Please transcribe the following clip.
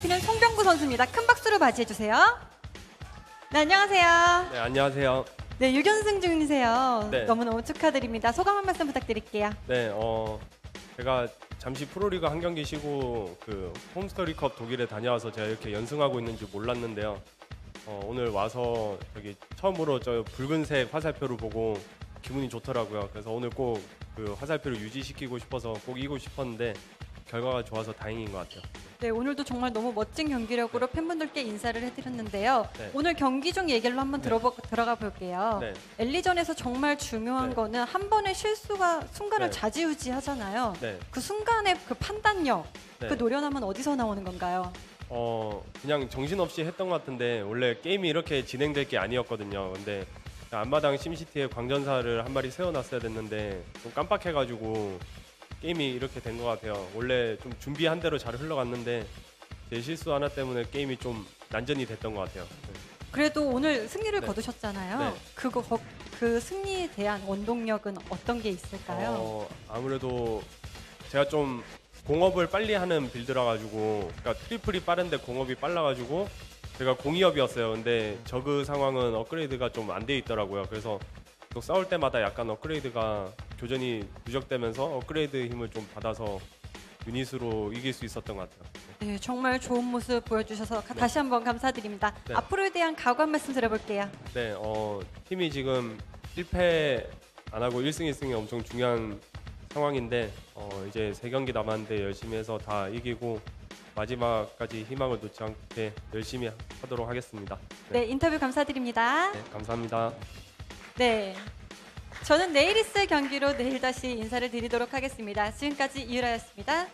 그는 송병구 선수입니다. 큰 박수로 맞이해 주세요. 네, 안녕하세요. 네, 안녕하세요. 네, 6연승 중이세요. 네. 너무너무 축하드립니다. 소감 한 말씀 부탁드릴게요. 네, 어, 제가 잠시 프로리그 한 경기 쉬고 그 홈스터리컵 독일에 다녀와서 제가 이렇게 연승하고 있는 줄 몰랐는데요. 어, 오늘 와서 저기 처음으로 저 붉은색 화살표를 보고 기분이 좋더라고요. 그래서 오늘 꼭 그 화살표를 유지시키고 싶어서 꼭 이기고 싶었는데 결과가 좋아서 다행인 것 같아요. 네, 오늘도 정말 너무 멋진 경기력으로 팬분들께 인사를 해드렸는데요. 네. 오늘 경기 중 얘기를 한번 네. 들어보, 들어가 볼게요. 네, 엘리전에서 정말 중요한 네. 거는 한 번의 실수가 순간을 네. 좌지우지 하잖아요. 네, 그 순간의 그 판단력, 네. 그 노련함은 어디서 나오는 건가요? 어 그냥 정신없이 했던 것 같은데 원래 게임이 이렇게 진행될 게 아니었거든요. 근데 앞마당 심시티에 광전사를 한 마리 세워놨어야 됐는데 좀 깜빡해가지고 게임이 이렇게 된 것 같아요. 원래 좀 준비한 대로 잘 흘러갔는데 제 실수 하나 때문에 게임이 좀 난전이 됐던 것 같아요. 네. 그래도 오늘 승리를 네. 거두셨잖아요. 네. 그거 거- 그 승리에 대한 원동력은 어떤 게 있을까요? 어, 아무래도 제가 좀 공업을 빨리 하는 빌드라 가지고 그러니까 트리플이 빠른데 공업이 빨라 가지고 제가 공이업이었어요. 근데 저그 상황은 업그레이드가 좀 안 돼 있더라고요. 그래서 또 싸울 때마다 약간 업그레이드가 교전이 누적되면서 업그레이드 힘을 좀 받아서 유닛으로 이길 수 있었던 것 같아요. 네, 정말 좋은 모습 보여주셔서 가- 네. 다시 한번 감사드립니다. 네. 앞으로에 대한 각오 한 말씀 들어볼게요. 네, 어, 팀이 지금 1패 안 하고 1승 1승이 엄청 중요한 상황인데 어, 이제 세 경기 남았는데 열심히 해서 다 이기고 마지막까지 희망을 놓지 않게 열심히 하도록 하겠습니다. 네, 인터뷰 감사드립니다. 네, 감사합니다. 네. 저는 있을 경기로 내일 다시 인사를 드리도록 하겠습니다. 지금까지 이유라였습니다.